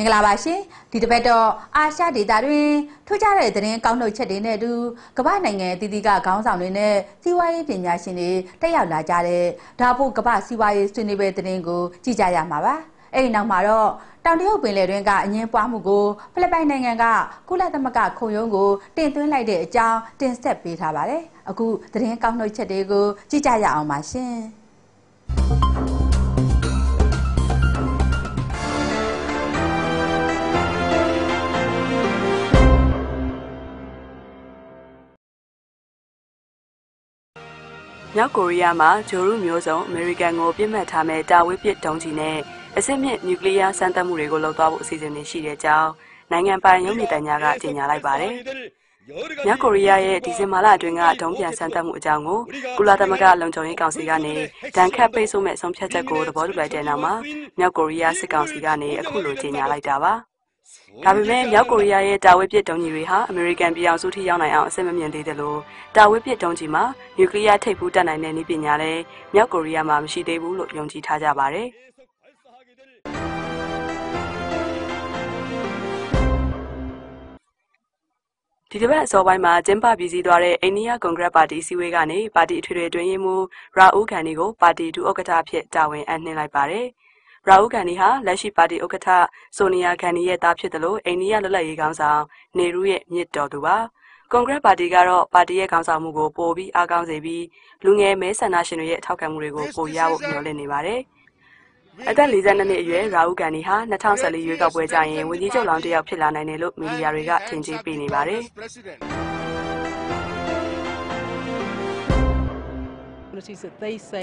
င်္ဂလာပါရှင်ဒီတစ်ပတ်တော့အာရှဒေတာတွင်ထူးခြားတဲ့သတင်းကောင်းနှုတ်ချက်တွေနဲ့အတူကမ္ဘာနိုင်ငံတည်တည်ကခေါင်းဆောင်တွေနဲ့စီးပွားရေးပညာရှင်တွေတက်ရောက်လာကြတဲ့ဒါဖို့ကမ္ဘာစီးပွားရေးဆွေးနွေးပွဲသတင်းကိုကြည့်ကြရမှာပါအဲ့ဒီနောက်မှာတော့တောင်တရုတ်ပင်လယ်တွင်းကအငင်းပွားမှုကိုဖိလစ်ပိုင်နိုင်ငံကကုလသမဂ္ဂခုံရုံးကိုတင်သွင်းလိုက်တဲ့အကြောင်းတင်ဆက်ပေးထားပါတယ်အခုသတင်းကောင်းနှုတ်ချက်တွေကိုကြည့်ကြရအောင်ပါရှင် မြောက်ကိုရီးယားမှာဂျိုရုမျိုးစုံအမေရိကန်ကိုပြစ်မှတ်ထားမဲ့တာဝေးပစ်ဒုံးကြီးနဲ့အစစ်မြင့်နျူကလ িয়ার စမ်းသပ်မှုတွေကိုလုပ်သွားဖို့အစီအစဉ်တွေရှိတဲ့အကြောင်းနိုင်ငံပိုင်ရုံးမြစ်တညာကကြေညာလိုက်ပါတယ်။မြောက်ကိုရီးယားရဲ့ဒီဇင်ဘာလအတွင်းကဒုံးပြန်စမ်းသပ်မှုအကြောင်းကိုကုလသမဂ္ဂလုံခြုံရေးကောင်စီကနေဒဏ်ခတ်ပိတ်ဆို့မဲ့ဆုံးဖြတ်ချက်ကိုသဘောတူလိုက်တဲ့နောက်မှာမြောက်ကိုရီးယားစစ်ကောင်စီကနေအခုလိုကြေညာလိုက်တာပါ။ ဒါပေမဲ့မြောက်ကိုရီးယားရဲ့တာဝေးပစ်ဒုံးကြီးတွေဟာအမေရိကန်ပြည်အောင်စုထိရောက်နိုင်အောင်အဆင်မမြင်သေးတယ်လို့တာဝေးပစ်ဒုံးကြီးမှာနျူကလ িয়ার ထိပ်ဖူးတက်နိုင်တဲ့နည်းပညာလည်းမြောက်ကိုရီးယားမှာမရှိသေးဘူးလို့ယုံကြည်ထားကြပါတယ်။ဒီတစ်ပတ်အစောပိုင်းမှာကျင်းပပြည်စည်းသွားတဲ့အိန္ဒိယကွန်ဂရက်ပါတီအစည်းအဝေးကနေပါတီအထွေထွေအတွင်းရေးမှူးရာဦးခန်နီကိုပါတီဒုဥက္ကဋ္ဌအဖြစ်တာဝန်အပ်နှင်းလိုက်ပါတယ်။ ရာဟုဂန်ဒီဟာလက်ရှိပါတီဥက္ကဋ္ဌဆိုနီယာဂန်ဒီရဲ့သားဖြစ်တယ်လို့အိန္ဒိယလွတ်လပ်ရေးခေါင်းဆောင်နေရူရဲ့မြစ်တော်သူပါကွန်ဂရက်ပါတီကတော့ပါတီရဲ့ခေါင်းဆောင်မှုကိုပိုပြီးအားကောင်းစေပြီးလူငယ်မဲဆန္ဒရှင်တွေရဲ့ထောက်ခံမှုတွေကိုပိုရဖို့မျှော်လင့်နေပါတယ်အသက်42နှစ်အရွယ်ရာဟုကန်နီဟာ2014ရွေးကောက်ပွဲကျရင်ဝန်ကြီးချုပ်လောင်းတစ်ယောက်ဖြစ်လာနိုင်တယ်လို့မီဒီယာတွေကထင်ကြေးပေးနေပါတယ်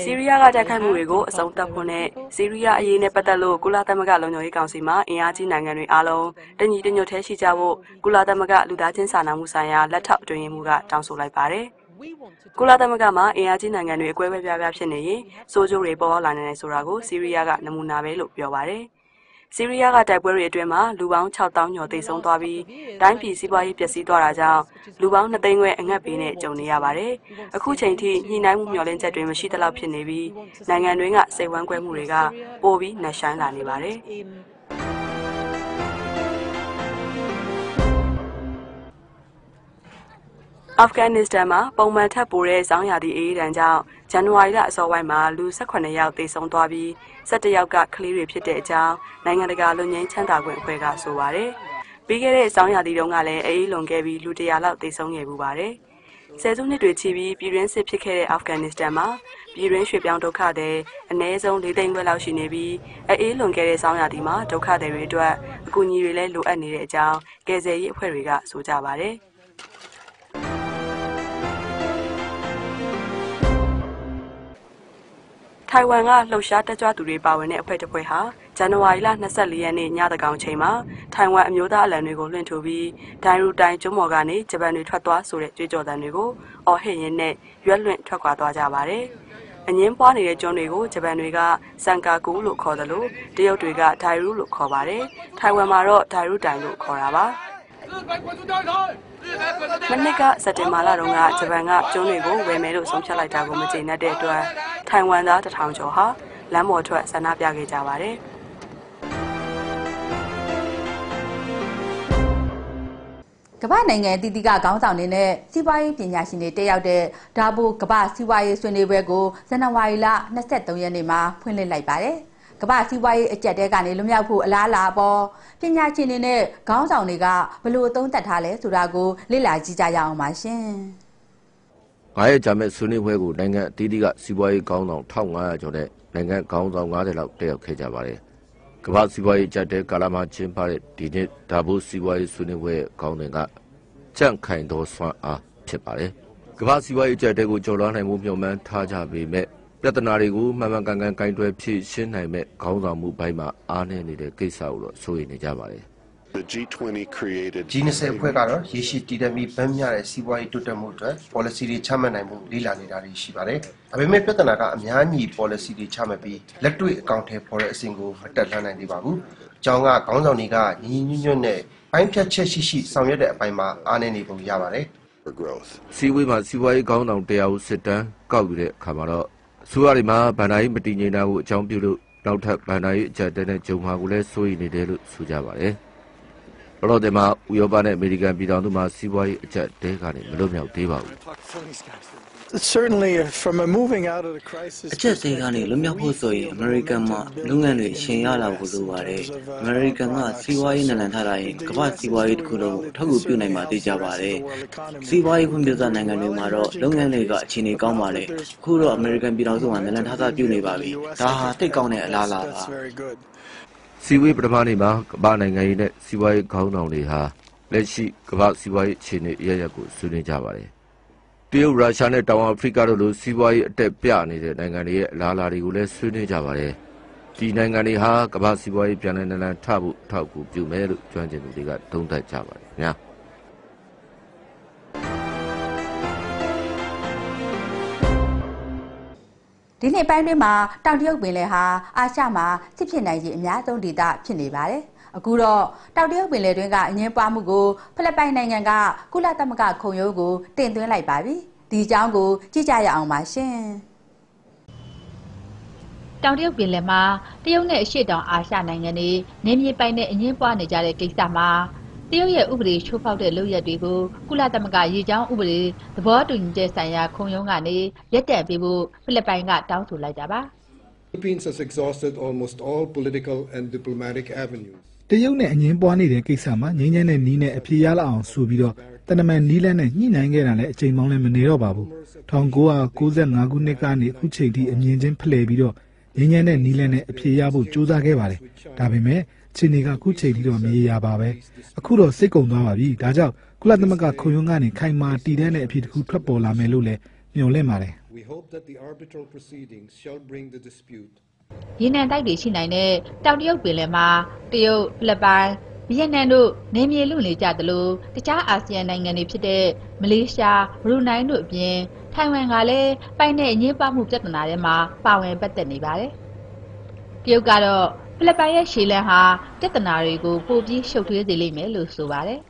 ဆီးရီးယားကတိုက်ခိုက်မှုတွေကိုအဆုံးသတ်ဖို့နဲ့ဆီးရီးယားအရေးနဲ့ပတ်သက်လို့ကုလသမဂ္ဂလုံခြုံရေးကောင်စီမှအင်အားကြီးနိုင်ငံတွေအားလုံးတညီတညွတ်ထဲရှိကြဖို့ကုလသမဂ္ဂလူသားချင်းစာနာမှုဆိုင်ရာလက်ထောက်အတွင်းမှုကတောင်းဆိုလိုက်ပါတယ်။ကုလသမဂ္ဂမှာအင်အားကြီးနိုင်ငံတွေအကွဲကွဲပြားပြားဖြစ်နေရင်စိုးကျိုးတွေပေါ်ပေါက်လာနိုင်တယ်ဆိုတာကိုဆီးရီးယားကနမူနာပဲလို့ပြောပါတယ်။ ဆီးရီးယားကတိုက်ပွဲတွေအတွင်းမှာလူပေါင်း6000ကျော်သေဆုံးသွားပြီးတိုင်းပြည်စီးပွားရေးပျက်စီးသွားတာကြောင့်လူပေါင်း2သိန်းခွဲအငတ်ပေးနဲ့ကြုံနေရပါတယ်။အခုချိန်ထိညှိနှိုင်းမှုမျှော်လင့်ချက်တွေမရှိသလောက်ဖြစ်နေပြီးနိုင်ငံတွင်းကစိတ်ဝမ်းကွဲမှုတွေကပိုပြီးနှက်ဆိုင်လာနေပါတယ်။ အာဖဂန်နစ္စတန်မှာပုံမှန်ထပ်ပိုတဲ့ဆောင်းရာသီအေးဒဏ်ကြောင့်ဇန်နဝါရီလအစောပိုင်းမှာလူ18ယောက်သေဆုံးသွားပြီး17ယောက်ကကလေးတွေဖြစ်တဲ့အကြောင်းနိုင်ငံတကာလူငင်းချမ်းသာခွင့်အဖွဲ့ကဆိုပါတယ်။ပြီးခဲ့တဲ့ဆောင်းရာသီတုန်းကလည်းအေးလွန်ခဲ့ပြီးလူ100လောက်သေဆုံးခဲ့ပူပါတယ်။ဆယ်စုနှစ်တွေချီပြီးပြည်တွင်းစစ်ဖြစ်ခဲ့တဲ့အာဖဂန်နစ္စတန်မှာပြည်တွင်းရွှေ့ပြောင်းဒုက္ခသည်အနည်းဆုံး၄သိန်းခွဲလောက်ရှိနေပြီးအေးလွန်ခဲ့တဲ့ဆောင်းရာသီမှာဒုက္ခသည်တွေအတွက်အကူအညီတွေလည်းလိုအပ်နေတဲ့အကြောင်းကယ်ဆယ်ရေးအဖွဲ့တွေကဆိုကြပါတယ်။ ထိုင်ဝမ်ကလှုပ်ရှားတက်ကြွသူတွေပါဝင်တဲ့အဖွဲ့တစ်ဖွဲ့ဟာဇန်နဝါရီလ24ရက်နေ့ညသကောင်ချိန်မှာထိုင်ဝမ်အမျိုးသားအလံတွေကိုလွှင့်ထူပြီးဒိုင်ရူတိုင်ကျွန်းပေါ်ကနေဂျပန်တွေထွက်သွားဆိုတဲ့ကြွေးကြော်သံတွေကိုအော်ဟစ်ရင်းနဲ့ရွက်လွင့်ထွက်ခွာသွားကြပါတယ်။အငင်းပွားနေတဲ့ကျွန်းတွေကိုဂျပန်တွေကစန်ကာကူလို့ခေါ်တယ်လို့တရုတ်တွေကဒိုင်ရူလို့ခေါ်ပါတယ်။ထိုင်ဝမ်မှာတော့ဒိုင်ရူတိုင်လို့ခေါ်တာပါ။မနစ်ကစက်တင်ဘာလတုန်းကဂျပန်ကကျွန်းတွေကိုဝယ်မယ်လို့ဆုံးဖြတ်လိုက်တာကိုမကျေနပ်တဲ့အတွက် ထိုင်ဝမ်သားတထောင်ကျော်ဟာလမ်းပေါ်ထွက်ဆန္ဒပြခဲ့ကြပါတယ်။ကမ္ဘာနိုင်ငံအသီးသီးကခေါင်းဆောင်တွေနဲ့စီးပွားရေးပညာရှင်တွေတက်ရောက်တဲ့ဒါဘိုကမ္ဘာစီးပွားရေးဆွေးနွေးပွဲကိုဇန်နဝါရီလ23ရက်နေ့မှာဖွင့်လှစ်လိုက်ပါတယ်။ကမ္ဘာစီးပွားရေးအကြက်တဲကနေလွတ်မြောက်ဖို့အလားအလာပေါ်ပညာရှင်တွေနဲ့ခေါင်းဆောင်တွေကဘလို့အသုံးသက်ထားလဲဆိုတာကိုလေ့လာကြည့်ကြရအောင်ပါရှင်။ ငါရဲ့ဂျာမက်ဆွေးနွေးပွဲကိုနိုင်ငံအသီးသီးကစီးပွားရေးခေါင်းဆောင်1500ကျော်နဲ့နိုင်ငံခေါင်းဆောင်90လောက်တက်ရောက်ခဲ့ကြပါတယ်။ကမ္ဘာစီးပွားရေးကြက်တဲကာလာမှာကျင်းပတဲ့ဒီနေ့ဒါဘိုစီးပွားရေးဆွေးနွေးပွဲခေါင်းစဉ်ကကြန့်ခိုင်သောစွမ်းအားဖြစ်ပါတယ်။ကမ္ဘာစီးပွားရေးကြက်တဲကိုကျော်လွှားနိုင်မှုမျှော်မှန်းထားကြပေမဲ့ပြဿနာတွေကိုမှန်မှန်ကန်ကန်ကင်တွယ်ဖြေရှင်းနိုင်မဲ့ခေါင်းဆောင်မှုဘိုင်းမှာအားနည်းနေတဲ့ကိစ္စကိုတော့စိုးရိမ်နေကြပါတယ်။ G20 အဖွဲ့ကတော့ရေရှည်တည်တံ့ပြီးဗန်းမြတဲ့စီးပွားရေးတိုးတက်မှုအတွက် policy တွေချမှတ်နိုင်မှုလေ့လာနေတာတွေရှိပါတယ်။ဒါပေမဲ့ပြဿနာကအများကြီး policy တွေချမှတ်ပြီးလက်တွေ့အကောင့်ထဲပေါ်တဲ့အဆင့်ကိုမတက်လှမ်းနိုင်သေးပါဘူး။ကျောင်းကခေါင်းဆောင်တွေကညီညီညွတ်နဲ့ပိုင်းဖြတ်ချက်ရှိရှိဆောင်ရွက်တဲ့အပိုင်းမှာအားနည်းနေပုံရပါတယ်။စီးဝေးမှာစီးပွားရေးခေါင်းဆောင်တရားဦးစစ်တမ်းကောက်ယူတဲ့အခါမှာတော့ဆိုရတွေမှာဗန္ဒာရေးမတည်ငြိမ်တာကိုအကြောင်းပြုလို့နောက်ထပ်ဗန်ဒါရေးအကြက်တဲနဲ့ဂျုံမာကိုလည်းစိုးရိမ်နေတယ်လို့ဆိုကြပါတယ်။ လောလောဆယ်မှာဥရောပနဲ့အမေရိကန်ပြည်ထောင်စုမှာစီးပွားရေးအကြက်တဲကနေမလွတ်မြောက်သေးပါဘူး။ Certainly from a moving out of the crisis အချက်သေးကနေလွတ်မြောက်ဖို့ဆိုရင်အမေရိကန်မှာလုပ်ငန်းတွေရှင်ရလာဖို့လိုပါတယ်။အမေရိကန်ကစီးပွားရေးနလန်ထားတာရင်ကမ္ဘာစီးပွားရေးတစ်ခုလုံးထောက်ကူပြုနိုင်မှာသိကြပါတယ်။စီးပွားရေးဖွံ့ဖြိုးစနိုင်ငံတွေမှာတော့လုပ်ငန်းတွေကအခြေအနေကောင်းပါတယ်။အခုတော့အမေရိကန်ပြည်ထောင်စုမှာနလန်ထားတာပြုနေပါပြီ။ဒါဟာတိတ်ကောင်းတဲ့အလားအလာပါ That's very good. စီဝေးပထမနေ့မှာကမ္ဘာနိုင်ငံရေးနဲ့စီးပွားရေးခေါင်းဆောင်တွေဟာလက်ရှိကမ္ဘာစီးပွားရေးအခြေအနေအရရက်ကိုဆွေးနွေးကြပါတယ်။တရုတ်ရုရှားနဲ့တောင်အာဖရိကတို့လိုစီးပွားရေးအတက်ပြနေတဲ့နိုင်ငံတွေရဲ့အလားအလာတွေကိုလည်းဆွေးနွေးကြပါတယ်။ဒီနိုင်ငံတွေဟာကမ္ဘာစီးပွားရေးပြန်လည်နလန်ထဖို့ထောက်ကူပြုမယ်လို့ကျွမ်းကျင်သူတွေကသုံးသပ်ကြပါတယ်ခင်ဗျာ။ ဒီနှစ်ပိုင်းတွင်းမှာတောင်တရုတ်ပင်လယ်ဟာအာရှမှာစစ်ဖြစ်နိုင်ခြေအများဆုံးဒေသဖြစ်နေပါတယ်။အခုတော့တောင်တရုတ်ပင်လယ်တွင်းကအငင်းပွားမှုကိုဖိလစ်ပိုင်နိုင်ငံကကုလသမဂ္ဂခုံရုံးကိုတင်သွင်းလိုက်ပါပြီ။ဒီအကြောင်းကိုကြည့်ကြရအောင်ပါရှင်။တောင်တရုတ်ပင်လယ်မှာတရုတ်နဲ့အရှေ့တောင်အာရှနိုင်ငံတွေနေမြေပိုင်နဲ့အငင်းပွားနေကြတဲ့ကိစ္စမှာ တရုတ်ရဲ့ဥပဒေချိုးဖောက်တဲ့လုပ်ရက်တွေကို ကုလသမဂ္ဂရေကြောင်းဥပဒေသဘောတူညီချက်ဆိုင်ရာခုံရုံးကနေရက်တန့်ပေးဖို့ဖိလစ်ပိုင်ကတောင်းဆိုလိုက်တာပါ Philippines has exhausted almost all political and diplomatic avenues. တရုတ်နဲ့အငင်းပွားနေတဲ့ကိစ္စမှာငြိမ်းချမ်းတဲ့နီးနဲ့အပြေရလာအောင်ဆိုပြီးတော့တနမန်နီးလန်းနဲ့ညှိနှိုင်းခဲ့တာလည်းအချိန်ပေါင်းလည်းမနေတော့ပါဘူး1995ခုနှစ်ကနေအခုချိန်ထိအမြင်ချင်းဖလှယ်ပြီးတော့ငြိမ်းချမ်းတဲ့နီးလန်းနဲ့အပြေရဖို့ကြိုးစားခဲ့ပါတယ်ဒါပေမဲ့ ခြေနေကအခုချိန်ထိတော့မရေရာပါပဲအခုတော့စိတ်ကုံသွားပါပြီဒါကြောင့်ကုလသမဂ္ဂခုံရုံးကနေခိုင်မာတည်တဲ့အဖြစ်တစ်ခုထွက်ပေါ်လာမယ်လို့လည်းမျှော်လင့်ပါတယ် We hope that the arbitral proceedings shall bring the dispute ရေနံတိုက်တွေရှိနိုင်တဲ့တောင်တရုတ်ပင်လယ်မှာတရုတ်ဖိလစ်ပိုင်ဗီယက်နမ်တို့နေမြေလူနေကြသလိုတခြားအာဆီယံနိုင်ငံတွေဖြစ်တဲ့မလေးရှားဘရူနိုင်းတို့အပြင်ထိုင်ဝမ်ကလည်းပိုင်တဲ့အငင်းပွားမှုပြဿနာတွေမှာပါဝင်ပတ်သက်နေပါတယ်။တရုတ်ကတော့ ဖိလစ်ပိုင်ရဲ့ရှေ့လန်းဟာပြဿနာတွေကိုပိုပြီးရှုပ်ထွေးစေလိမ့်မယ်လို့ဆိုပါတယ်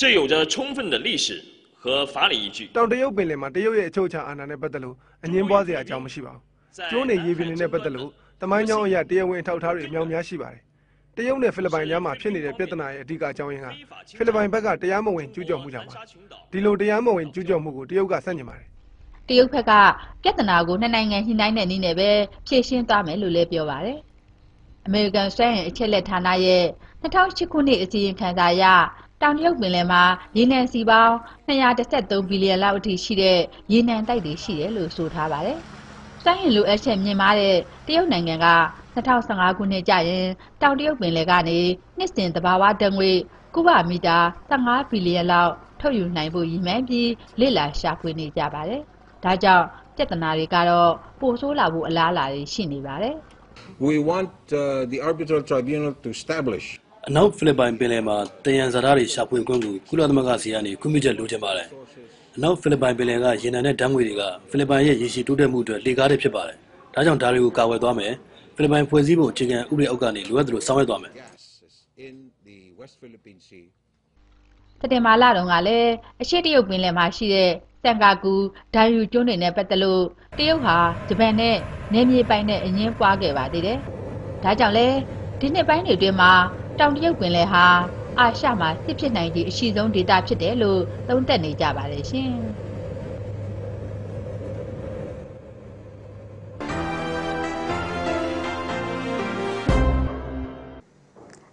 这有着充分的历史和法理依据。 တောင်တရုတ်ပင်လယ်မှာတရုတ်ရဲ့အချုပ်အခြာအာဏာနဲ့ပတ်သက်လို့အငင်းပွားစရာအကြောင်းမရှိပါဘူး။ကျိုးနေရေပြင်တွေနဲ့ပတ်သက်လို့တမိုင်းကြောင်းအရာတရားဝင်အထောက်အထားတွေအများများရှိပါတယ်။တရုတ်နဲ့ဖိလစ်ပိုင်ကြားမှာဖြစ်နေတဲ့ပြဿနာရဲ့အဓိကအကြောင်းရင်းကဖိလစ်ပိုင်ဘက်ကတရားမဝင်ကျူးကျော်မှုကြောင့်ပါ။ဒီလိုတရားမဝင်ကျူးကျော်မှုကိုတရုတ်ကဆန့်ကျင်ပါတယ် ။ တရုတ်ဘက်ကပြဿနာကိုနှစ်နိုင်ငံညှိနှိုင်းတဲ့နည်းနဲ့ပဲဖြေရှင်းသွားမယ်လို့လည်းပြောပါတယ်။ American စွမ်းအင်အချက်လက်ဌာနရဲ့2008ခုနှစ်အစီရင်ခံစာအရတောင်တရုတ်ပင်လယ်မှာရေနံစီပေါင်း213ဘီလီယံလောက်အထိရှိတဲ့ရေနံတိုက်တွေရှိတယ်လို့ဆိုထားပါတယ်။စွမ်းအင်လိုအပ်ချက်မြင့်မားတဲ့တရုတ်နိုင်ငံက2015ခုနှစ်ကျရင်တောင်တရုတ်ပင်လယ်ကနေနှစ်စဉ်သဘာဝဓာတ်ငွေကုဗမီတာ15ဘီလီယံလောက်ထုတ်ယူနိုင်ဖို့ရည်မှန်းပြီးလေ့လာရှာဖွေနေကြပါတယ်။ ဒါကြောင့်ပြဿနာတွေကတော့ပိုဆိုးလာဖို့အလားအလာတွေရှိနေပါတယ်။ We want uh, the arbitral tribunal to establish အနောက်ဖိလစ်ပိုင်ပင်လယ်မှာတယံဇာတာတွေရှာဖွေခွင့်ကိုကုလသမဂ္ဂစီကနေခွင့်ပြုချက်လိုချင်ပါတယ်။အနောက်ဖိလစ်ပိုင်ပင်လယ်ကရေနံနဲ့ဓာတ်ငွေတွေကဖိလစ်ပိုင်ရဲ့ရေရှည်တိုးတက်မှုအတွက်လေကားတွေဖြစ်ပါတယ်။ဒါကြောင့်ဒါတွေကိုကာဝယ်သွားမယ်။ဖိလစ်ပိုင်ဖွဲ့စည်းပုံအခြေခံဥပဒေအောက်ကနေလိုအပ်သလိုဆောင်ရွက်သွားမယ်။ in the West Philippine Sea စက်တင်ဘာလတုန်းကလည်းအရှိတရုတ်ပင်လယ်မှာရှိတဲ့ စန်ကာကူဒိုင်ယူကျွန်းတွေနဲ့ပတ်သက်လို့တရုတ်ဟာဂျပန်နဲ့နယ်မြေပိုင်နဲ့အငင်းပွားခဲ့ပါသေးတယ်။ဒါကြောင့်လဲဒီနှစ်ပိုင်းတွေအတွင်းမှာတောင်တရုတ်ပင်လယ်ဟာအာရှမှာစစ်ဖြစ်နိုင်ခြေအရှိဆုံးဒေသဖြစ်တယ်လို့သုံးသပ်နေကြပါတယ်ရှင်။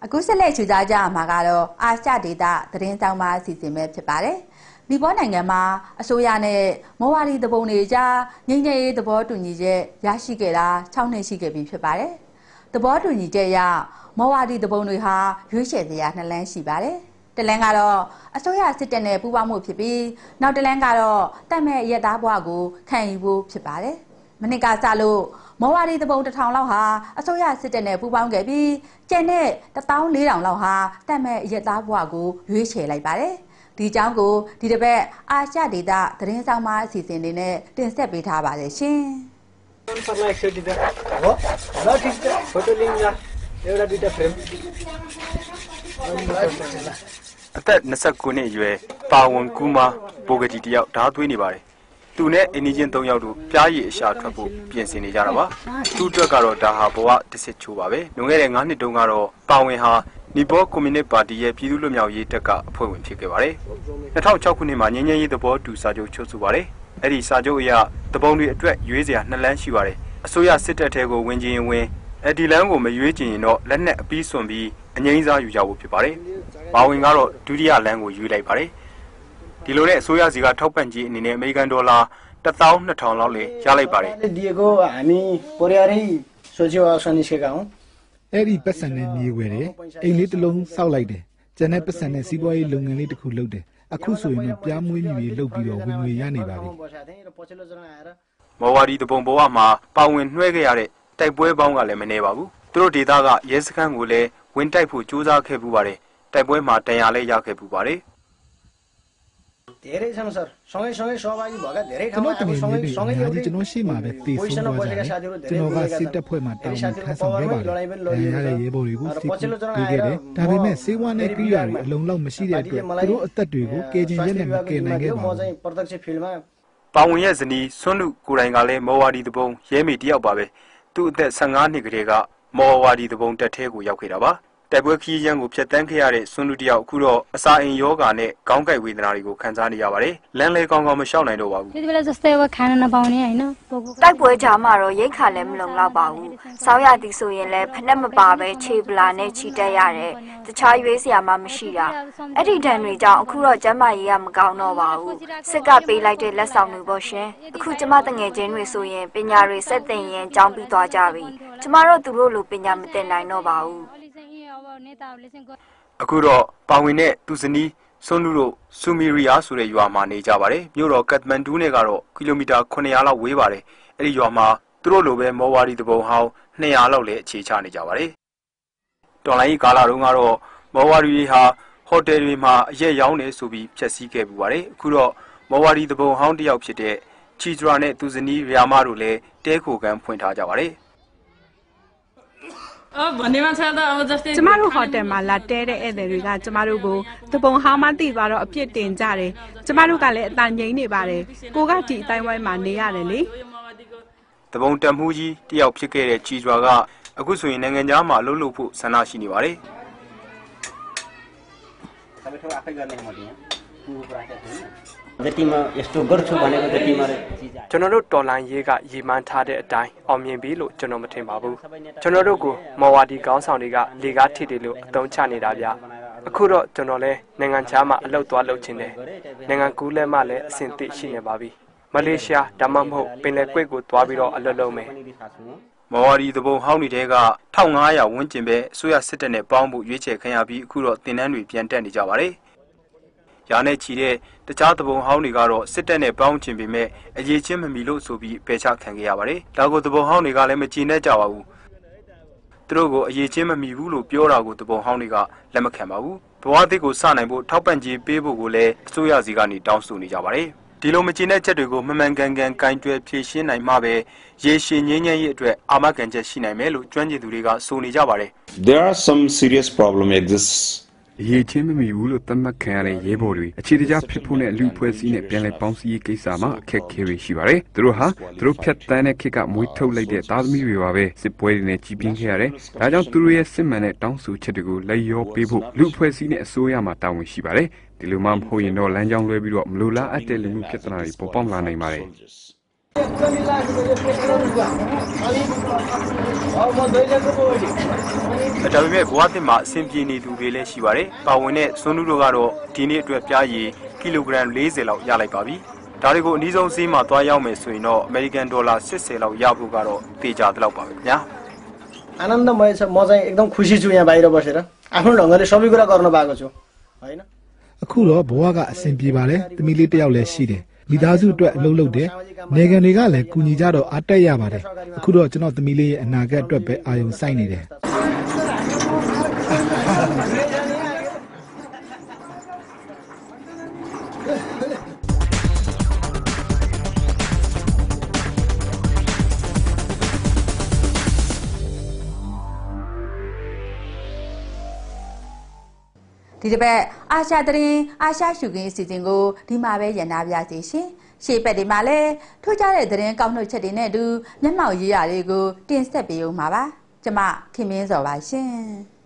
အခုဆက်လက်ချူသားကြရမှာကတော့အာရှဒေတာသတင်းဆောင်ပါအစီအစဉ်ပဲဖြစ်ပါတယ်။ နီပေါနိုင်ငံမှာအစိုးရနဲ့မော်ဝါဒီတပုံတွေကြားငြိမ်းချမ်းရေးသဘောတူညီချက်ရရှိခဲ့တာ6နှစ်ရှိခဲ့ပြီဖြစ်ပါတယ်။သဘောတူညီချက်အရမော်ဝါဒီတပုံတွေဟာရွေးချယ်စရာနှစ်လမ်းရှိပါတယ်။တလန်းကတော့အစိုးရစစ်တပ်နဲ့ပူးပေါင်းမှုဖြစ်ပြီးနောက်တလန်းကတော့တပ်မဲ့ရက်သားဘဝကိုခံယူဖို့ဖြစ်ပါတယ်။မနစ်ကစလို့မော်ဝါဒီတပုံတစ်ထောင်လောက်ဟာအစိုးရစစ်တပ်နဲ့ပူးပေါင်းခဲ့ပြီးကျန်တဲ့14000လောက်ဟာတပ်မဲ့ရက်သားဘဝကိုရွေးချယ်လိုက်ပါတယ်။ ဒီအကြောင်းကိုဒီတစ်ပတ်အာရှဒေတာသတင်းဆောင်မအစီအစဉ်လေးနဲ့တင်ဆက်ပေးထားပါတယ်ရှင်။။အသက်29နှစ်အရွယ်ပါဝန်ကူမာဘိုဂကြီးတယောက်ဓာသွေးနေပါတယ်။သူသူနဲ့အင်းနီချင်း၃ယောက်တို့ပြားရည်အရှာထွက်ဖို့ပြင်ဆင်နေကြတာပါသူ့အတွက်ကတော့ဒါဟာဘဝတစ်စစ်ချိုးပါပဲလွန်ခဲ့တဲ့9နှစ်တုန်းကတော့ပါဝင်ဟာ နီဘောကွန်မြူနစ်ပါတီရဲ့ပြည်သူ့လွတ်မြောက်ရေးတပ်ကအဖွဲ့ဝင်ဖြစ်ခဲ့ပါတယ်။2006ခုနှစ်မှာငြိမ်းချမ်းရေးသဘောတူစာချုပ်ချုပ်ဆိုပါတယ်။အဲ့ဒီစာချုပ်အရတပုံတွေအတွက်ရွေးစရာနှစ်လမ်းရှိပါတယ်။အစိုးရစစ်တပ်ထဲကိုဝင်ကျင်ရင်ဝင်အဲ့ဒီလမ်းကိုမရွေးကျင်ရင်တော့လက်နက်အပြီးစွန်ပြီးအငြိမ်းစားယူကြဖို့ဖြစ်ပါတယ်။ဘာဝင်ကတော့ဒုတိယလမ်းကိုရွေးလိုက်ပါတယ်။ဒီလိုနဲ့အစိုးရစီကထောက်ပံ့ကြေးအနေနဲ့အမေရိကန်ဒေါ်လာ12000လောက်လေရလိုက်ပါတယ်။ Diego a mí por ahí soy yo a San Isidro. အဲ့ဒီပတ်စံနဲ့မြေဝယ်တယ်အိမ်လေးတစ်လုံးစောက်လိုက်တယ်ကျန်တဲ့ပတ်စံနဲ့စီးပွားရေးလုပ်ငန်းလေးတစ်ခုလုပ်တယ်အခုဆိုရင်ပြားမွေးမြူရေးလုပ်ပြီးတော့ဝင်ငွေရနေပါပြီမော်ဝါဒီတပုံပေါ်မှာပါဝင်နှွှဲခဲ့ရတဲ့တိုက်ပွဲပေါင်းကလည်းမနေပါဘူးသူတို့ဒေသကရဲစခန်းကိုလည်းဝင်တိုက်ဖို့ကြိုးစားခဲ့ပူပါတယ်တိုက်ပွဲမှာတန်ရာလည်းရခဲ့ပူပါတယ် धेरै छन् सर सँगै सँगै सहभागी भएका धेरै ကျွန် ठाउँमा တော်တ अब မင် सँगै လေးတွေ सँगै အများကြီး एउटै ကျွန်တော်ရှေ့မှာပဲတည်ဆုံးသွားကြတယ်ကျွန်တော်ကစစ်တပ်ဖွဲ့မှာတောင်းထမ်းဆောင်ခဲ့ပါတယ်ရတဲ့ရဲဘော်တွေကိုစစ်ကူပေးခဲ့တယ်ဒါပေမဲ့စေဝါနဲ့ကိရိယာတွေအလုံးလောက်မရှိတဲ့အတွက်သူတို့အသက်တွေကိုကယ်ကျင်ချက်နဲ့မကယ်နိုင်ခဲ့ပါ म ဘူး चाहिँ प्रत्यक्ष फिल्डमा ပါဝင်ရဲ့ဇနီးဆွန်းလူကိုယ်တိုင်ကလည်းမော်ဝါဒီတပုံရဲမေတယောက်ပါပဲသူ့အသက်15နှစ်ကလေးကမော်ဝါဒီတပုံတက်ထဲကိုရောက်ခဲ့တာပါ တိုက်ပွဲခရီးရန်ကိုဖျက်ဆီးခဲ့ရတဲ့ဆွန်လူတယောက်အခုတော့အစာအိမ်ယောဂါနဲ့ခေါင်းကိုက်ဝေဒနာတွေကိုခံစားနေရပါတယ်။လမ်းလဲကောင်းကောင်းမလျှောက်နိုင်တော့ပါဘူး။ဒီလိုစတဲ့ဝခါနပေါင်းနေရနော်။တိုက်ပွဲကြမှာတော့ရိတ်ခါလည်းမလုံလောက်ပါဘူး။စောင်းရသည်ဆိုရင်လည်းဖက်လက်မပါပဲခြေပလာနဲ့ခြိတက်ရတယ်။တခြားရွေးစရာမှမရှိတာ။အဲ့ဒီတန်တွေကြောင့်အခုတော့ကျမကြီးကမကောင်းတော့ပါဘူး။စစ်ကပေးလိုက်တဲ့လက်ဆောင်တွေပေါ့ရှင်။အခုကျမတငယ်ချင်းတွေဆိုရင်ပညာတွေဆက်သင်ရင်ကျောင်းပြီးသွားကြပြီ။ကျမတို့သူတို့လိုပညာမသင်နိုင်တော့ပါဘူး။ အခုတော့ပါဝင်တဲ့သူဇနီးဆွန်းလူတို့ဆူမီရီယာဆိုတဲ့ရွာမှာနေကြပါတယ်မြို့တော်ကတ်မန်ဒူးနဲ့ကတော့ကီလိုမီတာ900လောက်ဝေးပါတယ်အဲ့ဒီရွာမှာသူတို့လိုပဲမော်ဝါဒီတပုံဟောင်း200လောက်လည်းအခြေချနေကြပါတယ်တော်လိုင်းကြီးကာလာတုန်းကတော့မော်ဝါဒီတွေဟာဟိုတယ်တွေမှာအရက်ရောင်းနေဆိုပြီးဖျက်ဆီးခဲ့ပူပါတယ်အခုတော့မော်ဝါဒီတပုံဟောင်းတစ်ယောက်ဖြစ်တဲ့ချီဒရာနဲ့သူဇနီးရီယာမတို့လည်းတဲခိုကန်ဖွင့်ထားကြပါတယ် ကျမတို့ဟိုတယ်မှာလာတဲတဲ့ဧည့်သည်တွေကကျမတို့ကိုတပုံဟောင်းမသိသွားတော့အပြစ်တင်ကြတယ်ကျမတို့ကလည်းအတန်ငိမ့်နေပါတယ်ကိုကဒီအတိုင်းဝိုင်းမှာနေရတယ်လေတပုံတမှုကြီးတယောက်ဖြစ်ခဲ့တဲ့ချီကျွာကအခုဆိုရင်နိုင်ငံသားမှာလှုပ်လှုပ်ဖို့ဆန္ဒရှိနေပါတယ်။ဒါပေမဲ့အဖက်ကလည်းမဟုတ်ဘူး။ဘူပရာတက်တယ်။ န်တော်တို့တော်လိုင်းရေးကရည်မှန်းထားတဲ့အတိုင်းအောင်မြင်ပြီလို့ကျွန်တော်မထင်ပါဘူးကျွန်တော်တို့ကိုမော်ဝါဒီကောင်းဆောင်တွေကလေကားထိတယ်လို့အသုံးချနေတာဗျအခုတော့ကျွန်တော်လဲနိုင်ငံခြားမှာအလုပ်သွားလုပ်ချင်တယ်နိုင်ငံကူးလဲမှလည်းအဆင်သင့်ရှိနေပါပြီမလေးရှားဒါမှမဟုတ်ပင်လယ်ကွေ့ကိုသွားပြီးတော့အလုပ်လုပ်မယ်မော်ဝါဒီသဘုံဟောင်းတွေတဲက1500ဝန်းကျင်ပဲအစိုးရစစ်တပ်နဲ့ပေါင်းဖို့ရွေးချယ်ခံရပြီးအခုတော့တင်နန်းတွေပြန်တက်နေကြပါတယ်။ ရာနဲ့ချီတဲ့တခြားသဘုံဟောင်းတွေကတော့စစ်တပ်နဲ့ပေါင်းချင်ပေမဲ့အရေးချင်းမမီလို့ဆိုပြီးပယ်ချခံခဲ့ရပါတယ်။ဒါကိုသဘုံဟောင်းတွေကလည်းမကြည်နဲ့ကြပါဘူး။သူတို့ကိုအရေးချင်းမမီဘူးလို့ပြောတာကိုသဘုံဟောင်းတွေကလက်မခံပါဘူး။ဘဝသစ်ကိုစနိုင်ဖို့ထောက်ပံ့ကြေးပေးဖို့ကိုလည်းအစိုးရစီကနေတောင်းဆိုနေကြပါတယ်။ဒီလိုမကျေနပ်ချက်တွေကိုမှန်မှန်ကန်ကန်ကင်တွယ်ဖြေရှင်းနိုင်မှပဲရေရှည်ငြိမ်းချမ်းရေးအတွက်အာမခံချက်ရှိနိုင်မယ်လို့ကျွမ်းကျင်သူတွေကဆိုနေကြပါတယ် There are some serious problem exists. အရေးချင်းမမီဘူးလို့သတ်မှတ်ခံရတဲ့ရဲဘော်တွေအခြေတကျဖြစ်ဖို့နဲ့လူဖွဲ့စည်းနဲ့ပြန်လည်ပေါင်းစည်းရေးကိစ္စမှာအခက်အခဲတွေရှိပါတယ်။သူတို့ဟာသူတို့ဖြတ်တန်းတဲ့ခေတ်ကမွေးထုတ်လိုက်တဲ့သားသမီးတွေပါပဲစစ်ပွဲတွေနဲ့ကြီးပြင်းခဲ့ရတယ်။ဒါကြောင့်သူတို့ရဲ့စစ်မှန်တဲ့တောင်းဆိုချက်တွေကိုလိုက်ရောပေးဖို့လူဖွဲ့စည်းနဲ့အစိုးရမှတာဝန်ရှိပါတယ်။ဒီလိုမှမဟုတ်ရင်တော့လမ်းကြောင်းလွဲပြီးတော့မလိုလားအပ်တဲ့လူမှုပြဿနာတွေပေါ်ပေါက်လာနိုင်ပါတယ်။။ ဒါပေမဲ့ဘဝသစ်မှာအဆင်ပြေနေသူတွေလည်းရှိပါတယ်။ပါဝင်တဲ့ဆွန်းနူးတို့ကတော့ဒီနေ့အတွက်ပြားရည်ကီလိုဂရမ်40လောက်ရလိုက်ပါပြီ။ဒါတွေကိုအနည်းဆုံးဈေးမှာသွားရောက်မယ်ဆိုရင်တော့အမေရိကန်ဒေါ်လာ80လောက်ရဖို့ကတော့တေချာတဲ့လောက်ပါပဲခင်ဗျာ။ आनन्दमय छ म चाहिँ एकदम खुसी छु यहाँ बाहिर बसेर आफ्नो ढङ्गले सबै कुरा गर्न पाएको छु होइन အခုတော့ဘဝကအဆင်ပြေပါတယ်တမီလေးတယောက်လည်းရှိတယ် မိသားစုအတွက်အလုပ်လုပ်တယ်နေကန်တွေကလည်းကူညီကြတော့အားတက်ရပါတယ်အခုတော့ကျွန်တော်တမီလေးရဲ့အနာဂတ်အတွက်ပဲအာရုံစိုက်နေတယ် ဒီတစ်ပတ်အာရှသတင်းအာရှရှုခင်းအစီအစဉ်ကိုဒီမှာပဲရန်နာပြစီရှင်ရှေ့ဘက်ဒီမှာလည်းထိုးကြတဲ့သတင်းကောက်နှုတ်ချက်တွေနဲ့အတူမျက်မှောက်ရေးရာတွေကိုတင်ဆက်ပေးဦးမှာပါ ကျမခင်မင်းစောပါရှင်